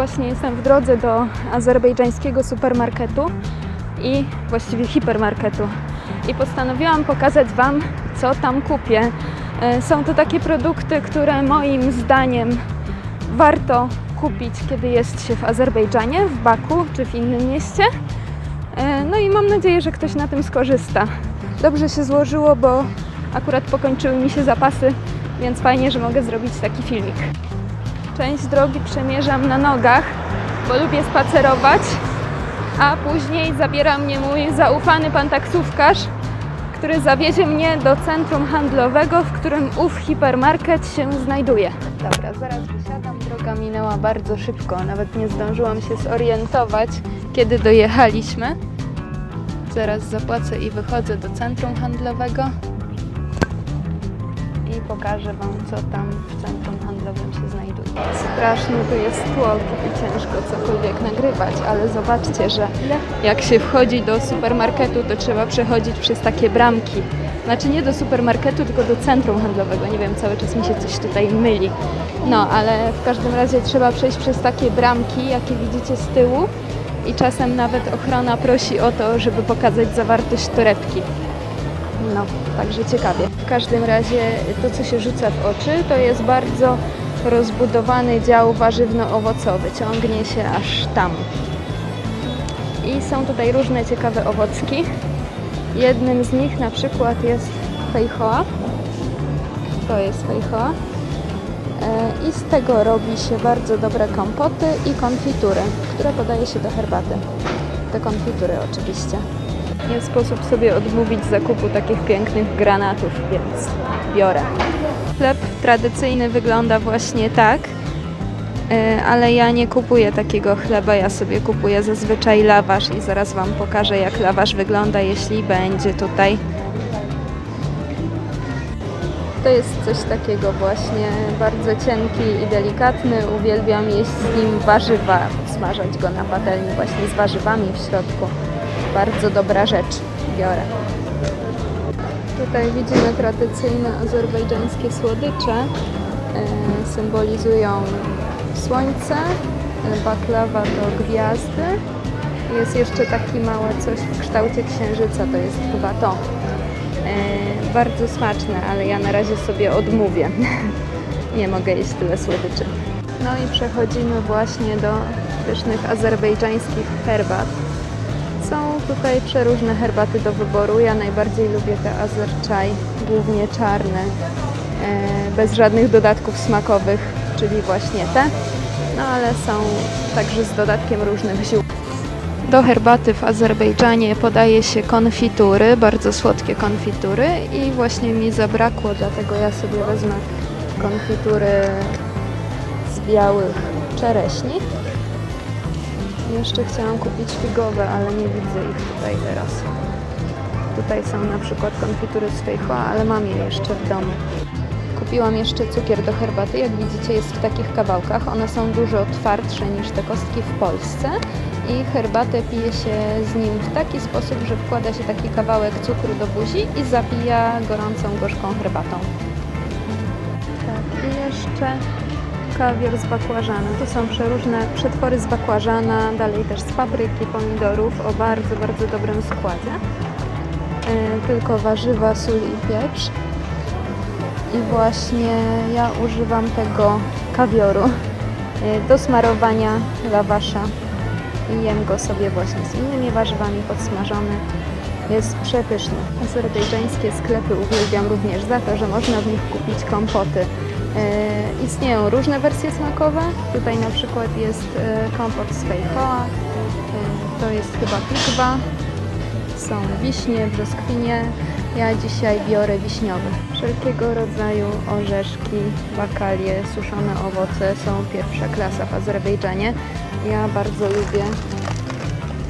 właśnie jestem w drodze do azerbejdżańskiego supermarketu i właściwie hipermarketu. I postanowiłam pokazać Wam, co tam kupię. E, Są to takie produkty, które moim zdaniem warto kupić, kiedy jest się w Azerbejdżanie, w Baku czy w innym mieście. E, No i mam nadzieję, że ktoś na tym skorzysta. Dobrze się złożyło, bo akurat pokończyły mi się zapasy, więc fajnie, że mogę zrobić taki filmik. Część drogi przemierzam na nogach, bo lubię spacerować, a później zabiera mnie mój zaufany pan taksówkarz, który zawiezie mnie do centrum handlowego, w którym ów hipermarket się znajduje. Dobra, zaraz wysiadam. Droga minęła bardzo szybko, nawet nie zdążyłam się zorientować, kiedy dojechaliśmy. Zaraz zapłacę i wychodzę do centrum handlowego pokażę Wam, co tam w centrum handlowym się znajduje. Strasznie tu jest tłok i ciężko cokolwiek nagrywać, ale zobaczcie, że jak się wchodzi do supermarketu, to trzeba przechodzić przez takie bramki. Znaczy nie do supermarketu, tylko do centrum handlowego. Nie wiem, cały czas mi się coś tutaj myli. No, ale w każdym razie trzeba przejść przez takie bramki, jakie widzicie z tyłu. I czasem nawet ochrona prosi o to, żeby pokazać zawartość torebki. No, także ciekawie. W każdym razie to, co się rzuca w oczy, to jest bardzo rozbudowany dział warzywno-owocowy. Ciągnie się aż tam. I są tutaj różne ciekawe owocki. Jednym z nich na przykład jest fejhoa. To jest fejhoa. E, I z tego robi się bardzo dobre kompoty i konfitury, które podaje się do herbaty. Te konfitury oczywiście. Nie sposób sobie odmówić zakupu takich pięknych granatów, więc biorę. Chleb tradycyjny wygląda właśnie tak, e, ale ja nie kupuję takiego chleba, ja sobie kupuję zazwyczaj lawasz i zaraz Wam pokażę jak lawasz wygląda, jeśli będzie tutaj. To jest coś takiego właśnie, bardzo cienki i delikatny. Uwielbiam jeść z nim warzywa, smażać go na patelni właśnie z warzywami w środku. Bardzo dobra rzecz, biorę. Tutaj widzimy tradycyjne azerbejdżańskie słodycze. E, symbolizują słońce, baklawa to gwiazdy. Jest jeszcze taki małe coś w kształcie księżyca, to jest chyba to. E, bardzo smaczne, ale ja na razie sobie odmówię. Nie mogę jeść tyle słodyczy. No i przechodzimy właśnie do pysznych azerbejdżańskich herbat. Są tutaj przeróżne herbaty do wyboru. Ja najbardziej lubię te azerczaj, głównie czarne, e, bez żadnych dodatków smakowych, czyli właśnie te. No ale są także z dodatkiem różnych ziół. Do herbaty w Azerbejdżanie podaje się konfitury, bardzo słodkie konfitury i właśnie mi zabrakło, dlatego ja sobie wezmę konfitury z białych czereśni. Jeszcze chciałam kupić figowe, ale nie widzę ich tutaj teraz. Tutaj są na przykład konfitury z fejhoa, ale mam je jeszcze w domu. Kupiłam jeszcze cukier do herbaty. Jak widzicie jest w takich kawałkach. One są dużo twardsze niż te kostki w Polsce. I herbatę pije się z nim w taki sposób, że wkłada się taki kawałek cukru do buzi i zapija gorącą, gorzką herbatą. Tak, i jeszcze kawior z bakłażanem. To są przeróżne przetwory z bakłażana, dalej też z papryki, pomidorów o bardzo, bardzo dobrym składzie. E, tylko warzywa, sól i pieprz. I właśnie ja używam tego kawioru e, do smarowania lawasza i jem go sobie właśnie z innymi warzywami podsmażony. Jest przepyszny. Azerbejdżańskie sklepy uwielbiam również za to, że można w nich kupić kompoty. E, istnieją różne wersje smakowe. Tutaj na przykład jest e, kompot z fejhoa. E, to jest chyba pikwa. Są wiśnie, brzoskwinie. Ja dzisiaj biorę wiśniowy. Wszelkiego rodzaju orzeszki, bakalie, suszone owoce są pierwsza klasa w Azerbejdżanie. Ja bardzo lubię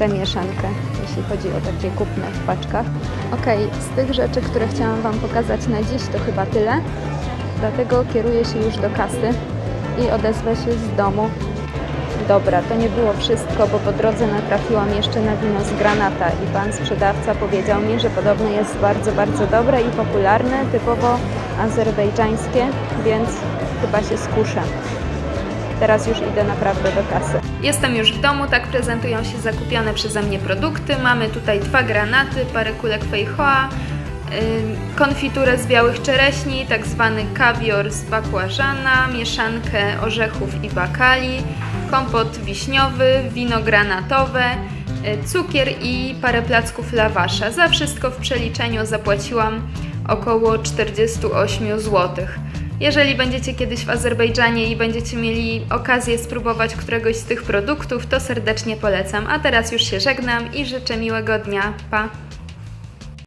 tę mieszankę, jeśli chodzi o takie kupne w paczkach. Ok, z tych rzeczy, które chciałam Wam pokazać na dziś, to chyba tyle. Dlatego kieruję się już do kasy i odezwę się z domu. Dobra, to nie było wszystko, bo po drodze natrafiłam jeszcze na wino z Granata i pan sprzedawca powiedział mi, że podobno jest bardzo, bardzo dobre i popularne, typowo azerbejdżańskie, więc chyba się skuszę. Teraz już idę naprawdę do kasy. Jestem już w domu, tak prezentują się zakupione przeze mnie produkty. Mamy tutaj dwa granaty, parę kulek fejhoa, Ym, konfiturę z białych czereśni, tak zwany kawior z bakłażana, mieszankę orzechów i bakali, kompot wiśniowy, wino granatowe, y, cukier i parę placków lawasza. Za wszystko w przeliczeniu zapłaciłam około 48 zł. Jeżeli będziecie kiedyś w Azerbejdżanie i będziecie mieli okazję spróbować któregoś z tych produktów, to serdecznie polecam. A teraz już się żegnam i życzę miłego dnia. Pa!